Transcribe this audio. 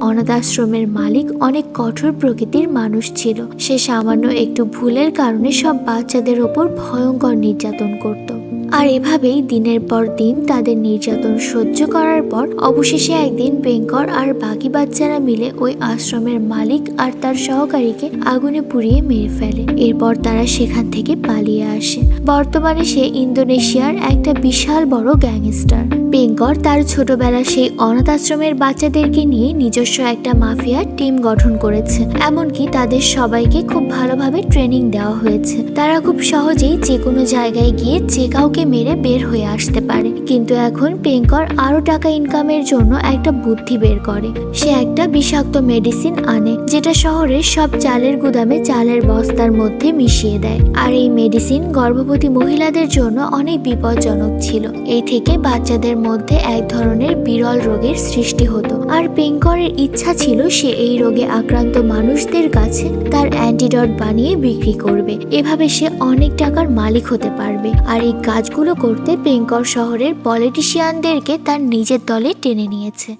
অনাথ আশ্রমের মালিক অনেক কঠোর প্রকৃতির মানুষ ছিল। সে সামান্য একটু ভুলের কারণে সব বাচ্চাদের ওপর ভয়ঙ্কর নির্যাতন করত। আর এভাবেই দিনের পর দিন তাদের নির্যাতন সহ্য করার পর অবশেষে একদিন বেঙ্কর আর বাকি বাচ্চারা মিলে ওই আশ্রমের মালিক আর তার সহকারীকে আগুনে পুড়িয়ে মেরে ফেলে। এরপর তারা সেখান থেকে পালিয়ে আসে। বর্তমানে সে ইন্দোনেশিয়ার একটা বিশাল বড় গ্যাংস্টার। বেঙ্কর তার ছোটবেলা সেই অনাথ আশ্রমের বাচ্চাদেরকে নিয়ে নিজস্ব একটা মাফিয়া টিম গঠন করেছে। এমনকি তাদের সবাইকে খুব ভালোভাবে ট্রেনিং দেওয়া হয়েছে। তারা খুব সহজেই যে কোনো জায়গায় গিয়ে যে কাউকে মেরে বের হয়ে আসতে পারে। কিন্তু এখন পেঙ্কর আরও টাকা ইনকামের জন্য একটা বুদ্ধি বের করে। সে একটা বিষাক্ত মেডিসিন আনে, যেটা শহরের সব চালের গুদামে চালের বস্তার মধ্যে মিশিয়ে দেয়। আর এই মেডিসিন গর্ভবতী মহিলাদের জন্য অনেক বিপজ্জনক ছিল। এই থেকে বাচ্চাদের মধ্যে এক ধরনের বিরল রোগের সৃষ্টি হতো। আর পেঙ্করের ইচ্ছা ছিল সে এই রোগে আক্রান্ত মানুষদের কাছে তার অ্যান্টিডট বানিয়ে বিক্রি করবে। এভাবে সে অনেক টাকার মালিক হতে পারবে। আর এই কাজগুলো করতে পেঙ্কর শহরের পলিটিশিয়ানদেরকে তার নিজের দলে টেনে নিয়েছে।